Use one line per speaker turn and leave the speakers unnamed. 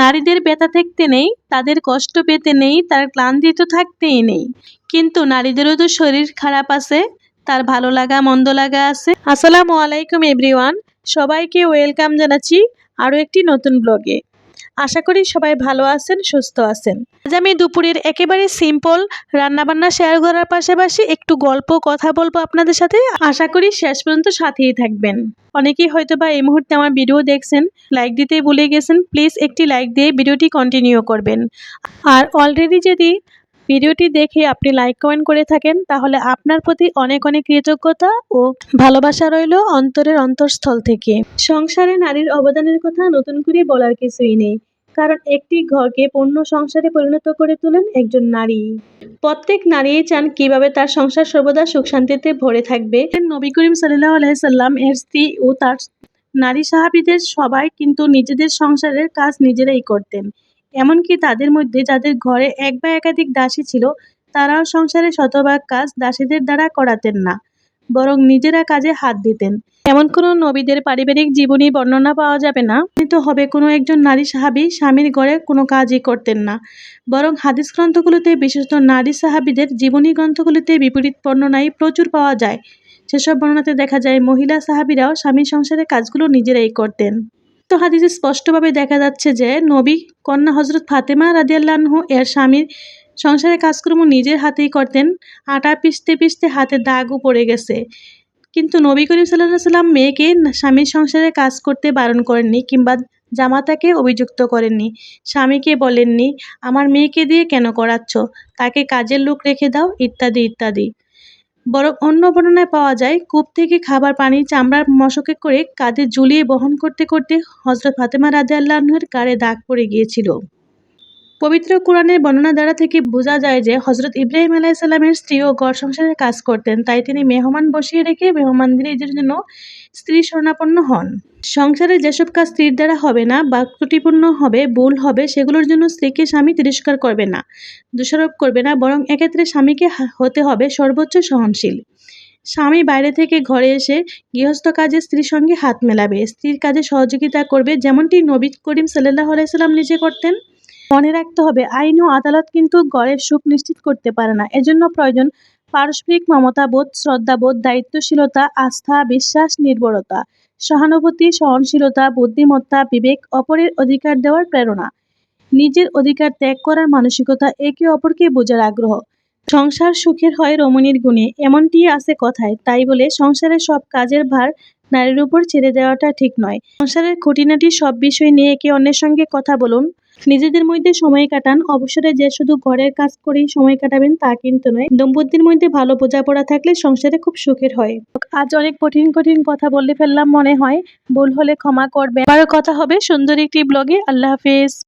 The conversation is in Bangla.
নারীদের ব্যথা থাকতে নেই, তাদের কষ্ট পেতে নেই, তার ক্লান্তি তো থাকতেই নেই। কিন্তু নারীদেরও তো শরীর খারাপ আছে, তার ভালো লাগা, মন্দ লাগা আছে। আসসালামু আলাইকুম, এভরিওয়ান। সবাইকে ওয়েলকাম জানাচ্ছি আরও একটি নতুন ব্লগে। আশা করি সবাই ভালো আছেন, সুস্থ আছেন। আজ আমি দুপুরের একেবারে সিম্পল রান্নাবান্না শেয়ার করার পাশাপাশি একটু গল্প, কথা বলব আপনাদের সাথে। আশা করি শেষ পর্যন্ত সাথেই থাকবেন। অনেকেই হয়তো বা এই মুহূর্তে আমার ভিডিও দেখছেন লাইক দিতে ভুলে গেছেন প্লিজ একটি লাইক দিয়ে ভিডিওটি কন্টিনিউ করবেন। আর অলরেডি যদি ভিডিওটি দেখে আপনি লাইক কমেন্ট করে থাকেন, তাহলে আপনার প্রতি অনেক অনেক কৃতজ্ঞতা ও ভালোবাসা রইল অন্তরের অন্তঃস্থল থেকে। সংসারে নারীর অবদানের কথা নতুন করে বলার কিছুই নেই, কারণ একটি ঘরকে পূর্ণ সংসারে পরিণত করে তোলেন একজন নারী। প্রত্যেক নারী চান কীভাবে তার সংসার সর্বদা সুখ শান্তিতে ভরে থাকবে। নবী করিম সাল্লাহ আলাইসাল্লাম এর স্ত্রী ও তার নারী সাহাবিদের সবাই কিন্তু নিজেদের সংসারের কাজ নিজেরাই করতেন। এমনকি তাদের মধ্যে যাদের ঘরে এক বা একাধিক দাসী ছিল, তারাও সংসারে শতভাগ কাজ দাসীদের দ্বারা করাতেন না, বরং নিজেরা কাজে হাত দিতেন। এমন কোনো নবীদের পারিবারিক জীবনী বর্ণনা পাওয়া যাবে না? তো হবে কোনো একজন নারী সাহাবী স্বামীর ঘরে কোনো কাজই করতেন না, বরং হাদিস গ্রন্থগুলোতে, বিশেষত নারী সাহাবীদের জীবনী গ্রন্থগুলিতে বিপরীত বর্ণনাই প্রচুর পাওয়া যায়। সেসব বর্ণনাতে দেখা যায়, মহিলা সাহাবীরাও স্বামী সংসারের কাজগুলো নিজেরাই করতেন। হাদিসে স্পষ্টভাবে দেখা যাচ্ছে যে নবী কন্যা হজরত ফাতেমা রাদিয়াল্লাহু এর স্বামীর সংসারের কাজকর্ম নিজের হাতেই করতেন, আটা পিষতে পিষতে হাতে দাগও পড়ে গেছে। কিন্তু নবী করিম সাল্লাম মেয়েকে স্বামীর সংসারে কাজ করতে বারণ করেননি কিংবা জামাতাকে অভিযুক্ত করেননি। স্বামীকে বলেননি, আমার মেয়েকে দিয়ে কেন করাচ্ছ? তাকে কাজের লোক রেখে দাও, ইত্যাদি ইত্যাদি। বরং অন্য বর্ণনায় পাওয়া যায়, কূপ থেকে খাবার পানি চামড়ার মশকে করে কাঁধে ঝুলিয়ে বহন করতে করতে হজরত ফাতেমা রাজা আল্লাহর গাড়ে দাগ পড়ে গিয়েছিল। পবিত্র কোরআনের বর্ণনা দ্বারা থেকে বোঝা যায় যে হজরত ইব্রাহিম আলাইসাল্লামের স্ত্রীও ঘর সংসারে কাজ করতেন, তাই তিনি মেহমান বসিয়ে রেখে মেহমানদের জন্য স্ত্রী শরণাপন্ন হন। সংসারে যেসব কাজ স্ত্রীর দ্বারা হবে না বা ত্রুটিপূর্ণ হবে, ভুল হবে, সেগুলোর জন্য স্ত্রীকে স্বামী তিরস্কার করবে না, দোষারোপ করবে না, বরং এক্ষেত্রে স্বামীকে হতে হবে সর্বোচ্চ সহনশীল। স্বামী বাইরে থেকে ঘরে এসে গৃহস্থ কাজে স্ত্রীর সঙ্গে হাত মেলাবে, স্ত্রীর কাজে সহযোগিতা করবে, যেমনটি নবী করিম সাল্লাহ আলাইসাল্লাম নিজে করতেন। মনে রাখতে হবে, আইন ও আদালত কিন্তু গড়ের সুখ নিশ্চিত করতে পারে না। এজন্য প্রয়োজন পারস্পরিক মমতাবোধ, শ্রদ্ধাবোধ, দায়িত্বশীলতা, আস্থা, বিশ্বাস, নির্ভরতা, সহানুভূতি, সহনশীলতা, বুদ্ধিমত্তা, বিবেক, অপরের অধিকার দেওয়ার প্রেরণা। নিজের অধিকার ত্যাগ করার মানসিকতা একে অপরকে বোঝার আগ্রহ। সংসার সুখের হয় রমণীর গুণে, এমনটি আছে কথায়, তাই বলে সংসারের সব কাজের ভার নারীর উপর ছেড়ে দেওয়াটা ঠিক নয়। সংসারের খুঁটিনাটি সব বিষয় নিয়ে একে অন্যের সঙ্গে কথা বলুন। নিজেদের মধ্যে সময় কাটান। অবসরে যে শুধু ঘরের কাজ করেই সময় কাটাবেন তা কিন্তু নয়, দম্পতির মধ্যে ভালো বোঝাপড়া থাকলে সংসারে খুব সুখের হয়। আজ অনেক কঠিন কঠিন কথা বলে ফেললাম মনে হয়, ভুল হলে ক্ষমা করবে আবার কথা হবে সুন্দর একটি ব্লগে আল্লাহ হাফেজ।